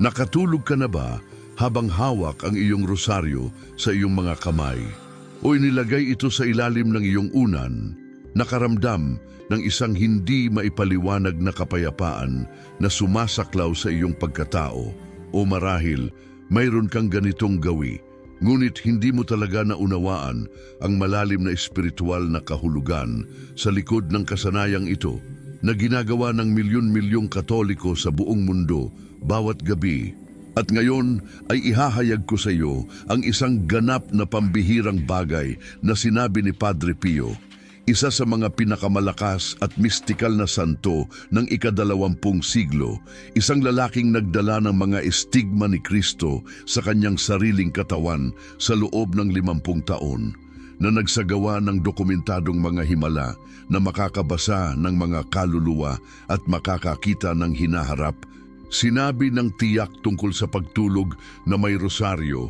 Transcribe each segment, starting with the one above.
Nakatulog ka na ba habang hawak ang iyong rosaryo sa iyong mga kamay? O inilagay ito sa ilalim ng iyong unan, nakaramdam ng isang hindi maipaliwanag na kapayapaan na sumasaklaw sa iyong pagkatao? O marahil, mayroon kang ganitong gawi, ngunit hindi mo talaga naunawaan ang malalim na espiritual na kahulugan sa likod ng kasanayang ito na ginagawa ng milyon-milyong katoliko sa buong mundo bawat gabi. At ngayon ay ihahayag ko sa iyo ang isang ganap na pambihirang bagay na sinabi ni Padre Pio, isa sa mga pinakamalakas at mistikal na santo ng ikadalawampung siglo, isang lalaking nagdala ng mga estigma ni Kristo sa kanyang sariling katawan sa loob ng limampung taon na nagsagawa ng dokumentadong mga himala na makakabasa ng mga kaluluwa at makakakita ng hinaharap, sinabi ng tiyak tungkol sa pagtulog na may rosaryo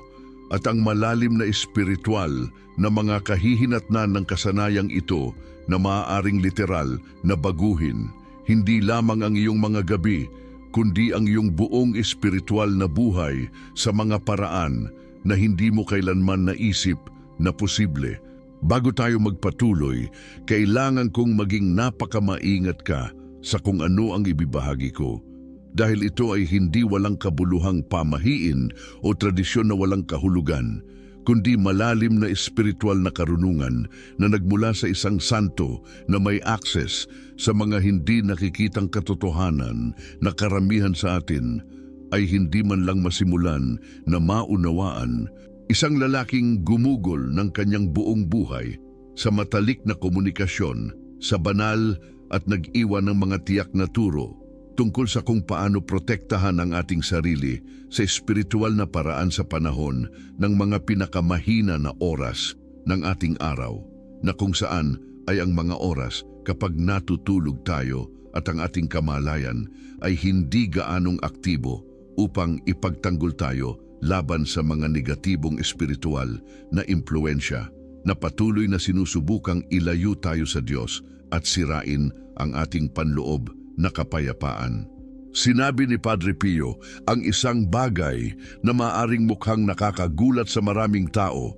at ang malalim na espiritual na mga kahihinatnan ng kasanayang ito na maaaring literal na baguhin, hindi lamang ang iyong mga gabi, kundi ang iyong buong espiritual na buhay sa mga paraan na hindi mo kailanman naisip na posible. Bago tayo magpatuloy, kailangan kong maging napakamaingat ka sa kung ano ang ibibahagi ko. Dahil ito ay hindi walang kabuluhang pamahiin o tradisyon na walang kahulugan, kundi malalim na espiritual na karunungan na nagmula sa isang santo na may access sa mga hindi nakikitang katotohanan na karamihan sa atin ay hindi man lang masimulan na maunawaan Isang lalaking gumugol ng kanyang buong buhay sa matalik na komunikasyon, sa banal at nag-iwan ng mga tiyak na turo tungkol sa kung paano protektahan ang ating sarili sa espiritual na paraan sa panahon ng mga pinakamahina na oras ng ating araw, na kung saan ay ang mga oras kapag natutulog tayo at ang ating kamalayan ay hindi gaanong aktibo upang ipagtanggol tayo laban sa mga negatibong espiritual na impluensya na patuloy na sinusubukang ilayo tayo sa Diyos at sirain ang ating panloob na kapayapaan. Sinabi ni Padre Pio ang isang bagay na maaring mukhang nakakagulat sa maraming tao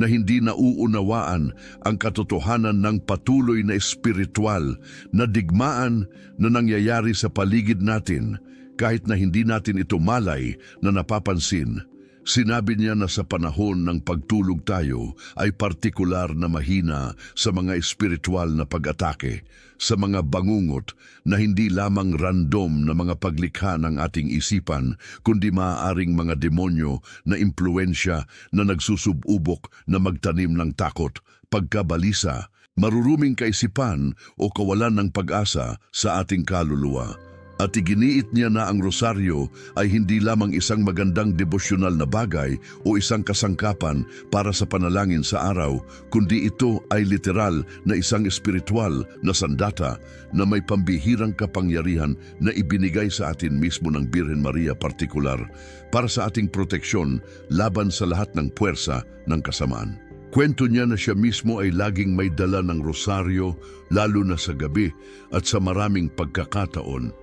na hindi nauunawaan ang katotohanan ng patuloy na espiritual na digmaan na nangyayari sa paligid natin kahit na hindi natin ito malay na napapansin, sinabi niya na sa panahon ng pagtulog tayo ay partikular na mahina sa mga espiritual na pag-atake, sa mga bangungot na hindi lamang random na mga paglikha ng ating isipan, kundi maaaring mga demonyo na impluensya na nagsusububok na magtanim ng takot, pagkabalisa, maruruming kaisipan o kawalan ng pag-asa sa ating kaluluwa at iginiit niya na ang rosaryo ay hindi lamang isang magandang devosyonal na bagay o isang kasangkapan para sa panalangin sa araw, kundi ito ay literal na isang espiritual na sandata na may pambihirang kapangyarihan na ibinigay sa atin mismo ng Birhen Maria partikular para sa ating proteksyon laban sa lahat ng puwersa ng kasamaan. Kwento niya na siya mismo ay laging may dala ng rosaryo lalo na sa gabi at sa maraming pagkakataon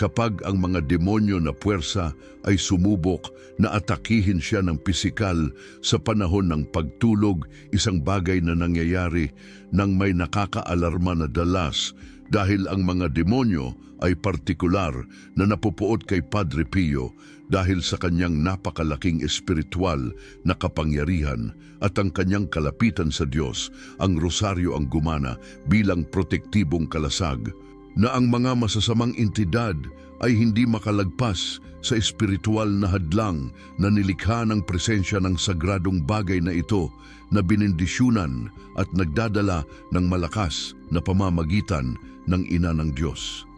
kapag ang mga demonyo na puwersa ay sumubok na atakihin siya ng pisikal sa panahon ng pagtulog, isang bagay na nangyayari nang may nakakaalarma na dalas dahil ang mga demonyo ay partikular na napupuot kay Padre Pio dahil sa kanyang napakalaking espiritual na kapangyarihan at ang kanyang kalapitan sa Diyos, ang rosaryo ang gumana bilang protektibong kalasag na ang mga masasamang entidad ay hindi makalagpas sa espiritual na hadlang na nilikha ng presensya ng sagradong bagay na ito na binindisyunan at nagdadala ng malakas na pamamagitan ng ina ng Diyos.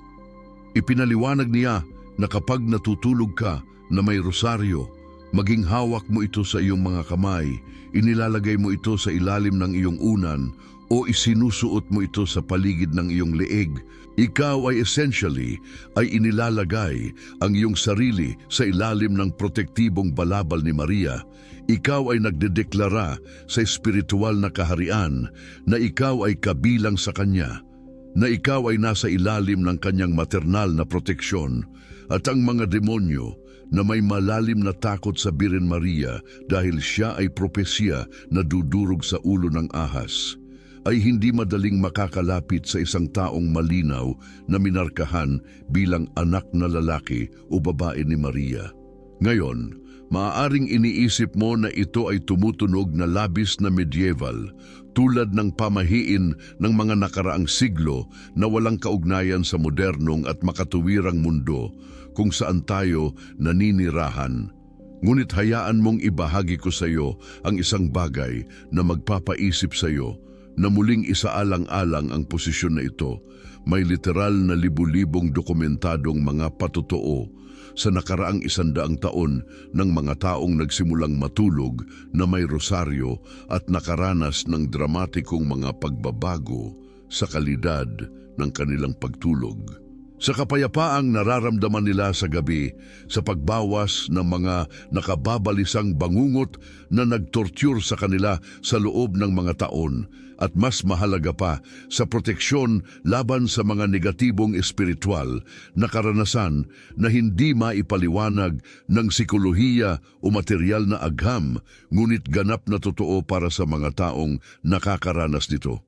Ipinaliwanag niya na kapag natutulog ka na may rosaryo, maging hawak mo ito sa iyong mga kamay, inilalagay mo ito sa ilalim ng iyong unan o isinusuot mo ito sa paligid ng iyong leeg, ikaw ay essentially ay inilalagay ang iyong sarili sa ilalim ng protektibong balabal ni Maria. Ikaw ay nagdedeklara sa espiritual na kaharian na ikaw ay kabilang sa Kanya, na ikaw ay nasa ilalim ng Kanyang maternal na proteksyon at ang mga demonyo na may malalim na takot sa Biren Maria dahil siya ay propesya na dudurog sa ulo ng ahas, ay hindi madaling makakalapit sa isang taong malinaw na minarkahan bilang anak na lalaki o babae ni Maria. Ngayon, maaaring iniisip mo na ito ay tumutunog na labis na medieval, tulad ng pamahiin ng mga nakaraang siglo na walang kaugnayan sa modernong at makatuwirang mundo kung saan tayo naninirahan. Ngunit hayaan mong ibahagi ko sa iyo ang isang bagay na magpapaisip sa iyo na muling isaalang-alang ang posisyon na ito. May literal na libu-libong dokumentadong mga patotoo sa nakaraang isandaang taon ng mga taong nagsimulang matulog na may rosaryo at nakaranas ng dramatikong mga pagbabago sa kalidad ng kanilang pagtulog. Sa kapayapaang nararamdaman nila sa gabi, sa pagbawas ng mga nakababalisang bangungot na nagtorture sa kanila sa loob ng mga taon, at mas mahalaga pa sa proteksyon laban sa mga negatibong espiritual na karanasan na hindi maipaliwanag ng sikolohiya o material na agham, ngunit ganap na totoo para sa mga taong nakakaranas nito.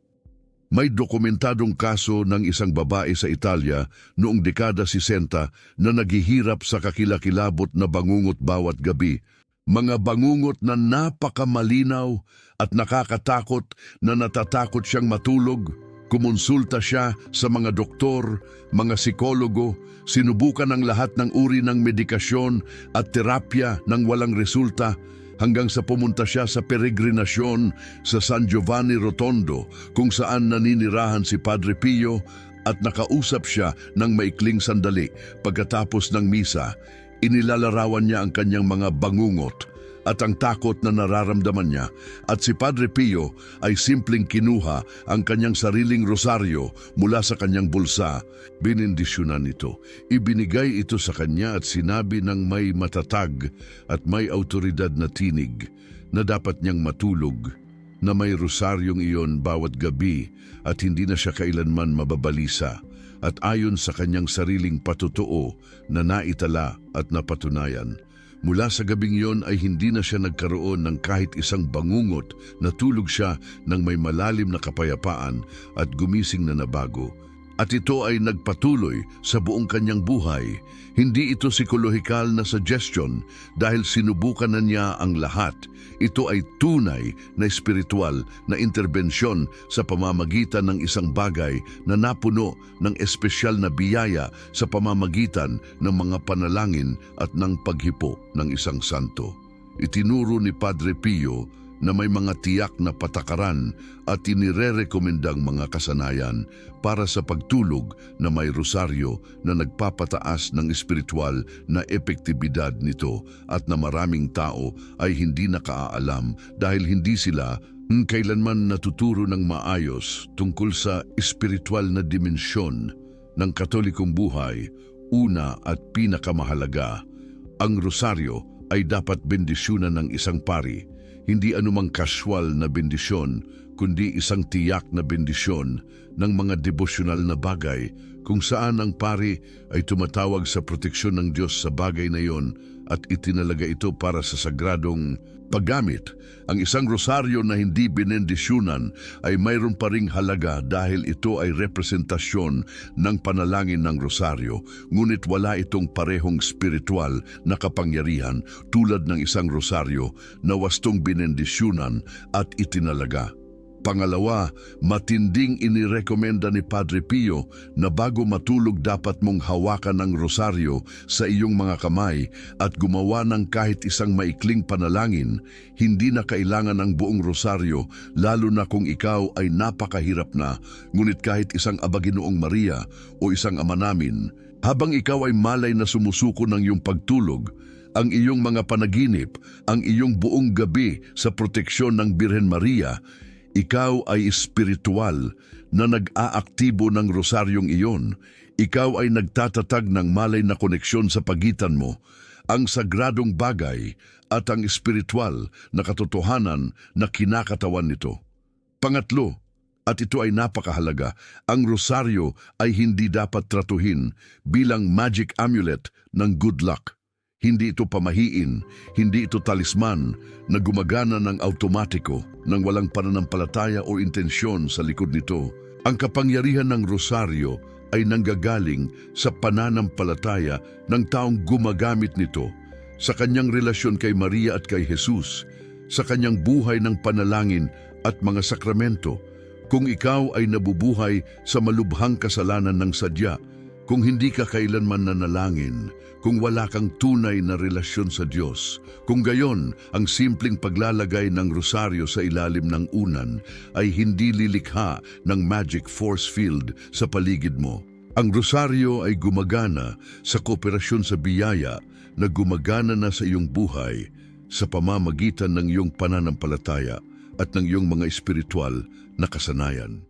May dokumentadong kaso ng isang babae sa Italia noong dekada 60 na naghihirap sa kakilakilabot na bangungot bawat gabi. Mga bangungot na napakamalinaw at nakakatakot na natatakot siyang matulog. Kumonsulta siya sa mga doktor, mga psikologo, sinubukan ang lahat ng uri ng medikasyon at terapya ng walang resulta hanggang sa pumunta siya sa peregrinasyon sa San Giovanni Rotondo kung saan naninirahan si Padre Pio at nakausap siya ng maikling sandali pagkatapos ng misa. Inilalarawan niya ang kanyang mga bangungot at ang takot na nararamdaman niya at si Padre Pio ay simpleng kinuha ang kanyang sariling rosaryo mula sa kanyang bulsa. Binindisyonan ito. Ibinigay ito sa kanya at sinabi ng may matatag at may autoridad na tinig na dapat niyang matulog na may rosaryong iyon bawat gabi at hindi na siya kailanman mababalisa at ayon sa kanyang sariling patutuo na naitala at napatunayan. Mula sa gabing yon ay hindi na siya nagkaroon ng kahit isang bangungot na tulog siya ng may malalim na kapayapaan at gumising na nabago. At ito ay nagpatuloy sa buong kanyang buhay. Hindi ito psikolohikal na suggestion dahil sinubukan na niya ang lahat. Ito ay tunay na espiritual na interbensyon sa pamamagitan ng isang bagay na napuno ng espesyal na biyaya sa pamamagitan ng mga panalangin at ng paghipo ng isang santo. Itinuro ni Padre Pio na may mga tiyak na patakaran at inirerekomendang mga kasanayan para sa pagtulog na may rosaryo na nagpapataas ng espiritual na epektibidad nito at na maraming tao ay hindi nakaalam dahil hindi sila kailanman natuturo ng maayos tungkol sa espiritual na dimensyon ng katolikong buhay, una at pinakamahalaga, ang rosaryo ay dapat bendisyonan ng isang pari hindi anumang kaswal na bendisyon, kundi isang tiyak na bendisyon ng mga devosyonal na bagay kung saan ang pari ay tumatawag sa proteksyon ng Diyos sa bagay na iyon at itinalaga ito para sa sagradong paggamit. Ang isang rosaryo na hindi binendisyunan ay mayroon pa ring halaga dahil ito ay representasyon ng panalangin ng rosaryo, ngunit wala itong parehong spiritual na kapangyarihan tulad ng isang rosaryo na wastong binendisyunan at itinalaga. Pangalawa, matinding inirekomenda ni Padre Pio na bago matulog dapat mong hawakan ang rosaryo sa iyong mga kamay at gumawa ng kahit isang maikling panalangin, hindi na kailangan ang buong rosaryo lalo na kung ikaw ay napakahirap na, ngunit kahit isang Abaginoong Maria o isang Ama namin, habang ikaw ay malay na sumusuko ng iyong pagtulog, ang iyong mga panaginip, ang iyong buong gabi sa proteksyon ng Birhen Maria, ikaw ay espiritual na nag-aaktibo ng rosaryong iyon. Ikaw ay nagtatatag ng malay na koneksyon sa pagitan mo, ang sagradong bagay at ang espiritual na katotohanan na kinakatawan nito. Pangatlo, at ito ay napakahalaga, ang rosaryo ay hindi dapat tratuhin bilang magic amulet ng good luck. Hindi ito pamahiin, hindi ito talisman na gumagana ng automatiko nang walang pananampalataya o intensyon sa likod nito. Ang kapangyarihan ng rosaryo ay nanggagaling sa pananampalataya ng taong gumagamit nito sa kanyang relasyon kay Maria at kay Jesus, sa kanyang buhay ng panalangin at mga sakramento. Kung ikaw ay nabubuhay sa malubhang kasalanan ng sadya, kung hindi ka kailanman nanalangin, kung wala kang tunay na relasyon sa Diyos, kung gayon ang simpleng paglalagay ng rosaryo sa ilalim ng unan ay hindi lilikha ng magic force field sa paligid mo. Ang rosaryo ay gumagana sa kooperasyon sa biyaya na gumagana na sa iyong buhay sa pamamagitan ng iyong pananampalataya at ng iyong mga espiritual na kasanayan.